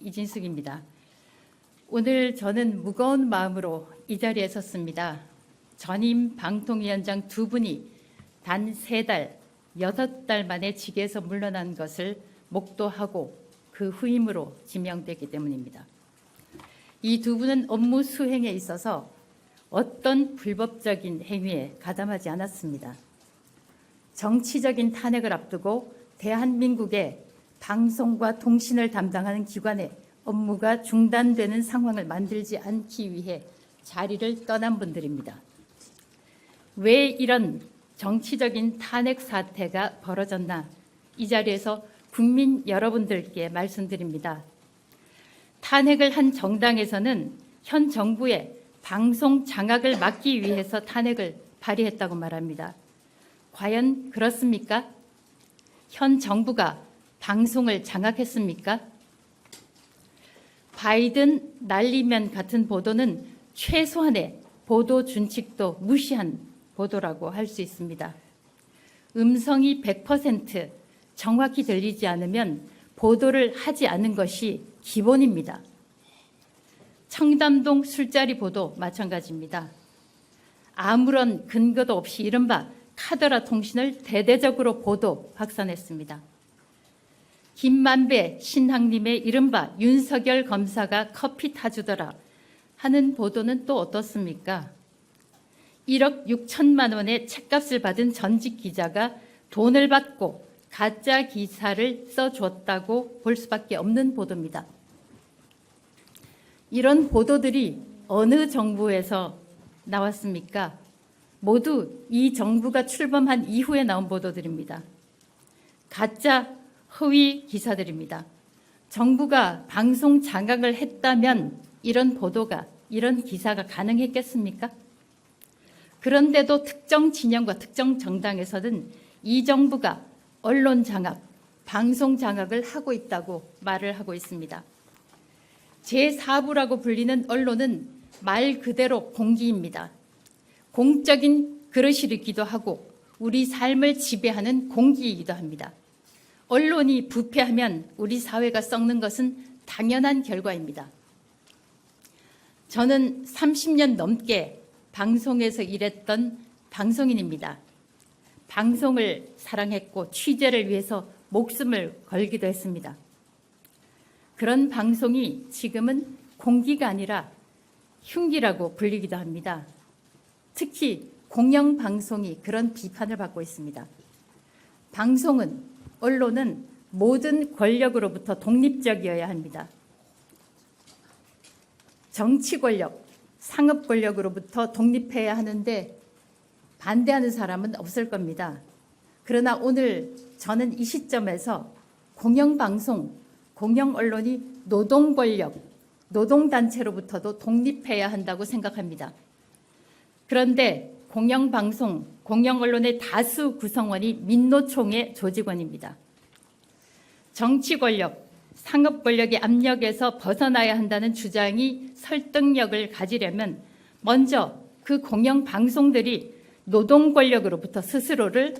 이진숙입니다. 오늘 저는 무거운 마음으로 이 자리에 섰습니다. 전임 방통위원장 두 분이 단 세 달, 여섯 달 만에 직에서 물러난 것을 목도하고 그 후임으로 지명되기 때문입니다. 이 두 분은 업무 수행에 있어서 어떤 불법적인 행위에 가담하지 않았습니다. 정치적인 탄핵을 앞두고 대한민국의 방송과 통신을 담당하는 기관의 업무가 중단되는 상황을 만들지 않기 위해 자리를 떠난 분들입니다. 왜 이런 정치적인 탄핵 사태가 벌어졌나 이 자리에서 국민 여러분들께 말씀드립니다. 탄핵을 한 정당에서는 현 정부의 방송 장악을 막기 위해서 탄핵을 발의했다고 말합니다. 과연 그렇습니까? 현 정부가 방송을 장악했습니까? 바이든 날리면 같은 보도는 최소한의 보도 준칙도 무시한 보도라고 할 수 있습니다. 음성이 100% 정확히 들리지 않으면 보도를 하지 않는 것이 기본입니다. 청담동 술자리 보도 마찬가지입니다. 아무런 근거도 없이 이른바 카더라 통신을 대대적으로 보도 확산했습니다. 김만배 신학님의 이른바 윤석열 검사가 커피 타주더라 하는 보도는 또 어떻습니까? 1억 6천만 원의 책값을 받은 전직 기자가 돈을 받고 가짜 기사를 써줬다고 볼 수밖에 없는 보도입니다. 이런 보도들이 어느 정부에서 나왔습니까? 모두 이 정부가 출범한 이후에 나온 보도들입니다. 가짜 허위 기사들입니다. 정부가 방송 장악을 했다면 이런 보도가 이런 기사가 가능했겠습니까? 그런데도 특정 진영과 특정 정당에서는 이 정부가 언론 장악, 방송 장악을 하고 있다고 말을 하고 있습니다. 제4부라고 불리는 언론은 말 그대로 공기입니다. 공적인 그릇이기도 하고 우리 삶을 지배하는 공기이기도 합니다. 언론이 부패하면 우리 사회가 썩는 것은 당연한 결과입니다. 저는 30년 넘게 방송에서 일했던 방송인입니다. 방송을 사랑했고 취재를 위해서 목숨을 걸기도 했습니다. 그런 방송이 지금은 공기가 아니라 흉기라고 불리기도 합니다. 특히 공영방송이 그런 비판을 받고 있습니다. 방송은, 언론은 모든 권력으로부터 독립적이어야 합니다. 정치 권력, 상업 권력으로부터 독립해야 하는데 반대하는 사람은 없을 겁니다. 그러나 오늘 저는 이 시점에서 공영방송, 공영언론이 노동 권력, 노동단체로부터도 독립해야 한다고 생각합니다. 그런데 공영방송, 공영언론의 다수 구성원이 민노총의 조직원입니다. 정치 권력, 상업 권력의 압력에서 벗어나야 한다는 주장이 설득력을 가지려면 먼저 그 공영 방송들이 노동 권력으로부터 스스로를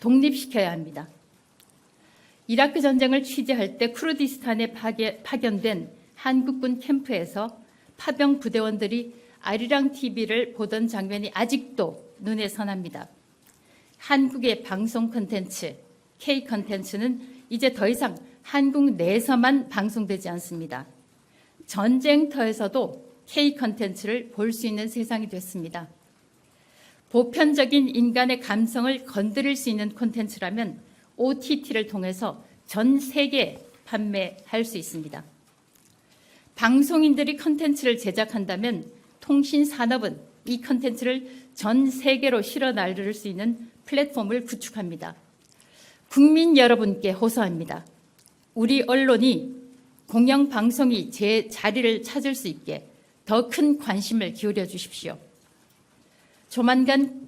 독립시켜야 합니다. 이라크 전쟁을 취재할 때 쿠르디스탄에 파게, 파견된 한국군 캠프에서 파병 부대원들이 아리랑 TV를 보던 장면이 아직도 눈에 선합니다. 한국의 방송 콘텐츠, K 콘텐츠는 이제 더 이상 한국 내에서만 방송되지 않습니다. 전쟁터에서도 K 컨텐츠를 볼 수 있는 세상이 됐습니다. 보편적인 인간의 감성을 건드릴 수 있는 콘텐츠라면 OTT를 통해서 전 세계에 판매할 수 있습니다. 방송인들이 컨텐츠를 제작한다면 통신 산업은 이 컨텐츠를 전 세계로 실어 날릴 수 있는 플랫폼을 구축합니다. 국민 여러분께 호소합니다. 우리 언론이 공영 방송이 제 자리를 찾을 수 있게 더 큰 관심을 기울여 주십시오. 조만간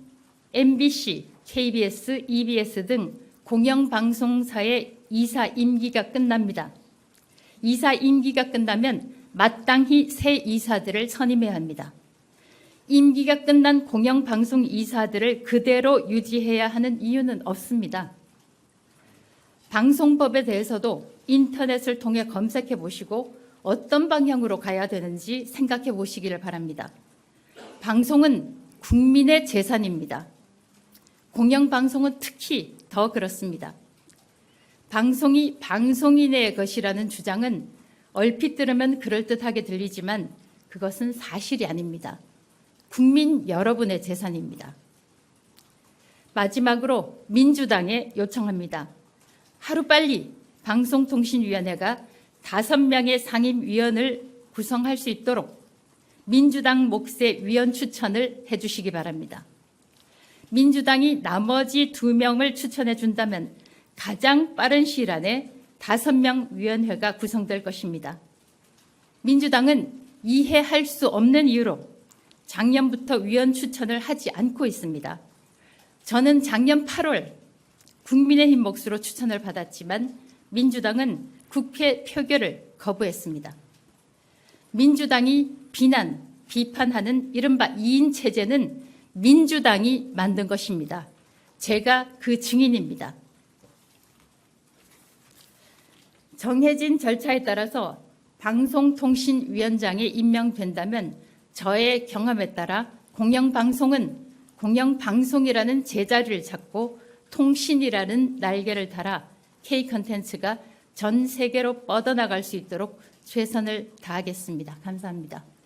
MBC, KBS, EBS 등 공영 방송사의 이사 임기가 끝납니다. 이사 임기가 끝나면 마땅히 새 이사들을 선임해야 합니다. 임기가 끝난 공영 방송 이사들을 그대로 유지해야 하는 이유는 없습니다. 방송법에 대해서도 인터넷을 통해 검색해 보시고 어떤 방향으로 가야 되는지 생각해 보시기를 바랍니다. 방송은 국민의 재산입니다. 공영방송은 특히 더 그렇습니다. 방송이 방송인의 것이라는 주장은 얼핏 들으면 그럴듯하게 들리지만 그것은 사실이 아닙니다. 국민 여러분의 재산입니다. 마지막으로 민주당에 요청합니다. 하루빨리 방송통신위원회가 다섯 명의 상임위원을 구성할 수 있도록 민주당 몫의 위원 추천을 해주시기 바랍니다. 민주당이 나머지 두 명을 추천해 준다면 가장 빠른 시일 안에 다섯 명 위원회가 구성될 것입니다. 민주당은 이해할 수 없는 이유로 작년부터 위원 추천을 하지 않고 있습니다. 저는 작년 8월 국민의힘 몫으로 추천을 받았지만 민주당은 국회 표결을 거부했습니다. 민주당이 비난, 비판하는 이른바 2인 체제는 민주당이 만든 것입니다. 제가 그 증인입니다. 정해진 절차에 따라서 방송통신위원장에 임명된다면 저의 경험에 따라 공영방송은 공영방송이라는 제자리를 잡고 통신이라는 날개를 달아 K 컨텐츠가 전 세계로 뻗어나갈 수 있도록 최선을 다하겠습니다. 감사합니다.